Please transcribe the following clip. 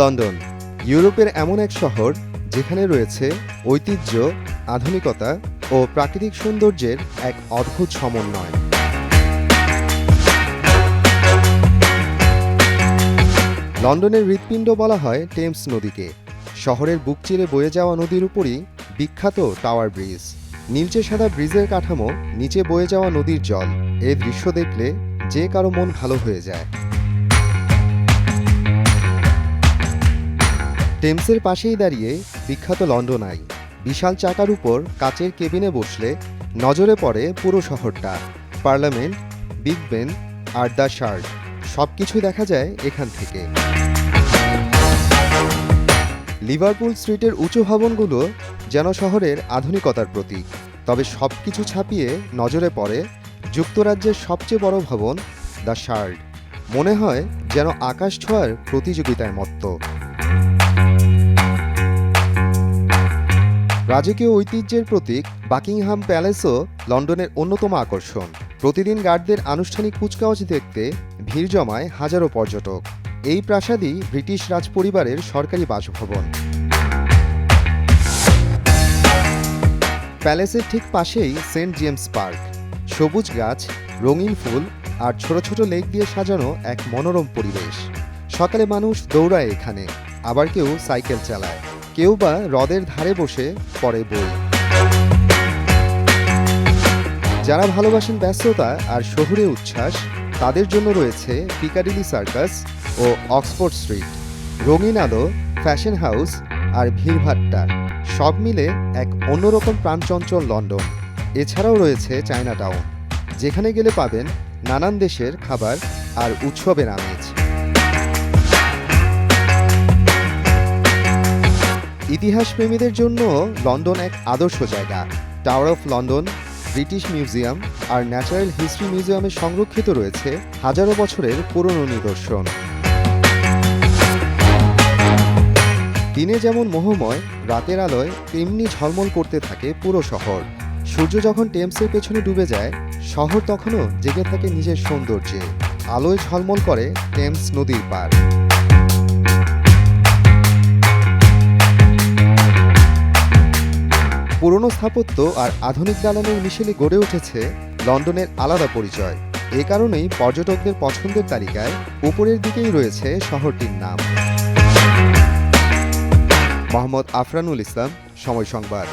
London, ইউরোপের এমন এক শহর যেখানে রয়েছে ঐতিহ্য, আধুনিকতা ও প্রাকৃতিক সৌন্দর্যের এক অদ্ভুত সমন্বয়। লন্ডনের হৃৎপিণ্ড বলা হয় টেমস নদীকে। শহরের বুক চিরে বয়ে যাওয়া নদীর উপরই বিখ্যাত টাওয়ার ব্রিজ। নীলচে সাদা ব্রিজের কাঠামো নিচে বয়ে যাওয়া নদীর জল। এ দৃশ্য দেখলে যে কারও মন ভালো হয়ে যায়। টেমসের পাশেই দাঁড়িয়ে বিখ্যাত লন্ডন আই বিশাল চাকার উপর কাচের কেবিনে বসলে নজরে পড়ে পুরো শহরটা। পার্লামেন্ট, বিগ বেন আর দ্য শার্ট সব কিছু দেখা যায় এখান থেকে। লিভারপুল স্ট্রিটের উঁচু ভবনগুলো যেন শহরের আধুনিকতার প্রতীক, তবে সব কিছু ছাপিয়ে নজরে পড়ে যুক্তরাজ্যের সবচেয়ে বড় ভবন দ্য শার্ড মনে হয় যেন আকাশ ছোঁয়ার প্রতিযোগিতায় মত্ত। রাজকীয় ঐতিহ্যের প্রতীক বাকিংহাম প্যালেসও লন্ডনের অন্যতম আকর্ষণ। প্রতিদিন গার্ডদের আনুষ্ঠানিক কুচকাওয়াজ দেখতে ভিড় জমায় হাজারো পর্যটক। এই প্রাসাদই ব্রিটিশ রাজপরিবারের সরকারি বাসভবন। প্যালেসের ঠিক পাশেই সেন্ট জেমস পার্ক। সবুজ গাছ, রঙিন ফুল আর ছোট ছোট লেক দিয়ে সাজানো এক মনোরম পরিবেশ। সকালে মানুষ দৌড়ায় এখানে, আবার কেউ সাইকেল চালায়। কেউ বা হ্রদের ধারে বসে পড়ে বই। যারা ভালোবাসেন ব্যস্ততা আর শহুরে উচ্ছ্বাস, তাদের জন্য রয়েছে পিকাডিলি সার্কাস ও অক্সফোর্ড স্ট্রিট, রঙিন আলো, ফ্যাশন হাউস আর ভিড়ভাট্টা। সব মিলে এক অন্যরকম প্রাণচঞ্চল লন্ডন। এছাড়াও রয়েছে চায়না টাউন যেখানে গেলে পাবেন নানান দেশের খাবার আর উৎসবের আমেজ। ইতিহাস প্রেমীদের জন্য লন্ডন এক আদর্শ জায়গা। Tower of London British museum R natural history মিউজিয়ামে সংরক্ষিত রয়েছে হাজারো বছরের পুরনো নিদর্শন। দিনে যেমন মোহময়, রাতের আলোয় তেমনি ঝলমল করতে থাকে পুরো শহর। সূর্য যখন টেমসের পেছনে ডুবে যায়, শহর তখনও জেগে থাকে নিজের সৌন্দর্যে। আলোয় ঝলমল করে টেমস নদীর পার পুরনো স্থাপত্য আর আধুনিক দালানের মিশেলে গড়ে উঠেছে লন্ডনের আলাদা পরিচয়। এ কারণেই পর্যটকদের পছন্দের তালিকায় উপরের দিকেই রয়েছে শহরটির নাম। মোহাম্মদ আফরানুল ইসলাম, সময় সংবাদ।